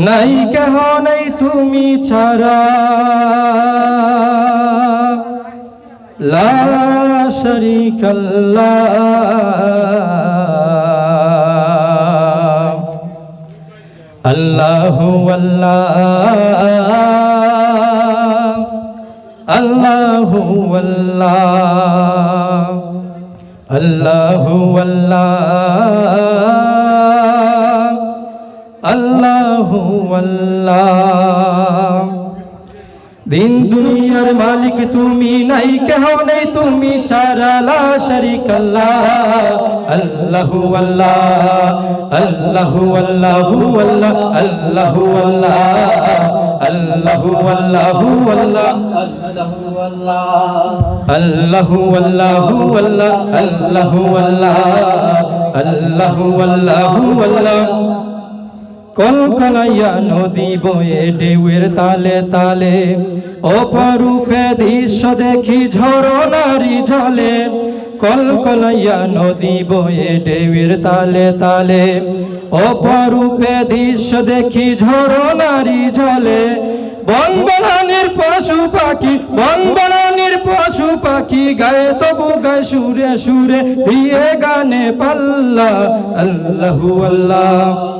নাই কেহ নাই তুমি ছাড়া। লা শরীকাল্লাহ। আল্লাহু আল্লাহ। আল্লাহু আল্লাহ। আল্লাহু আল্লাহ। আল্লাহু আল্লাহ। দিন দুনিয়ার মালিক তুমি নাই, কেহ নেই তুমি ছাড়া, লা শরীক আল্লাহু আল্লাহ, আল্লাহু আল্লাহু আল্লাহ আল্লাহু আল্লাহ, আল্লাহু আল্লাহু আল্লাহ। আল্লাহু আল্লাহু আল্লাহ আল্লাহু আল্লাহ, আল্লাহু আল্লাহু আল্লাহ। কলকলাইয়া নদী বয়ে ঢেউয়ের তালে তালে, অপরূপে দৃশ্য দেখি ঝরনারি ঝলে। কলকলাইয়া নদী বয়ে ঢেউয়ের তালে তালে, অপরূপে দৃশ্য দেখি ঝরনারি ঝলে। বনবনানির পশু পাখি বনবনানির পশু পাখি, গায়ে তবু গায়ে সুরে সুরে দিয়ে গানে পাল্লা, আল্লাহু আল্লাহ।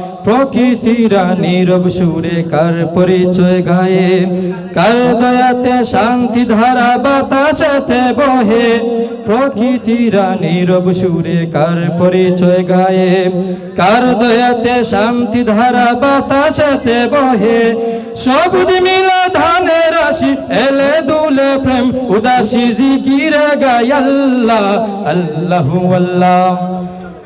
প্রকৃতিরা নীরব সুরে কার পরিচয় গায়ে? কার দয়াতে শান্তি ধারা বাতাসেতে বহে? প্রকৃতিরা নীরব সুরে কার পরিচয় গায়ে? কার দয়াতে শান্তি ধারা বাতাসেতে বহে? সবুজ মিলা ধানের রাশি এলে দুলে প্রেম, উদাসী জিকিরে গায় আল্লাহ, আল্লাহু আল্লাহ।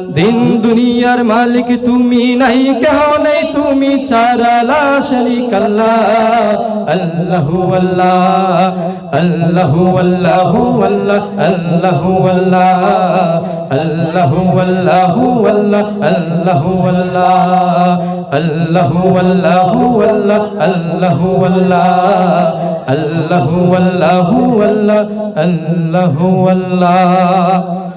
দিন দুনিয়ার মালিক তুমি নাই, কেহ নেই তুমি চারা লা শরীক আল্লাহ আল্লাহু আল্লাহ, আল্লাহু আল্লাহু আল্লাহ আল্লাহু আল্লাহ, আল্লাহু আল্লাহু আল্লাহ আল্লাহু আল্লাহ, আল্লাহু আল্লাহু আল্লাহ আল্লাহু আল্লাহ, আল্লাহু আল্লাহু আল্লাহ আল্লাহু আল্লাহ।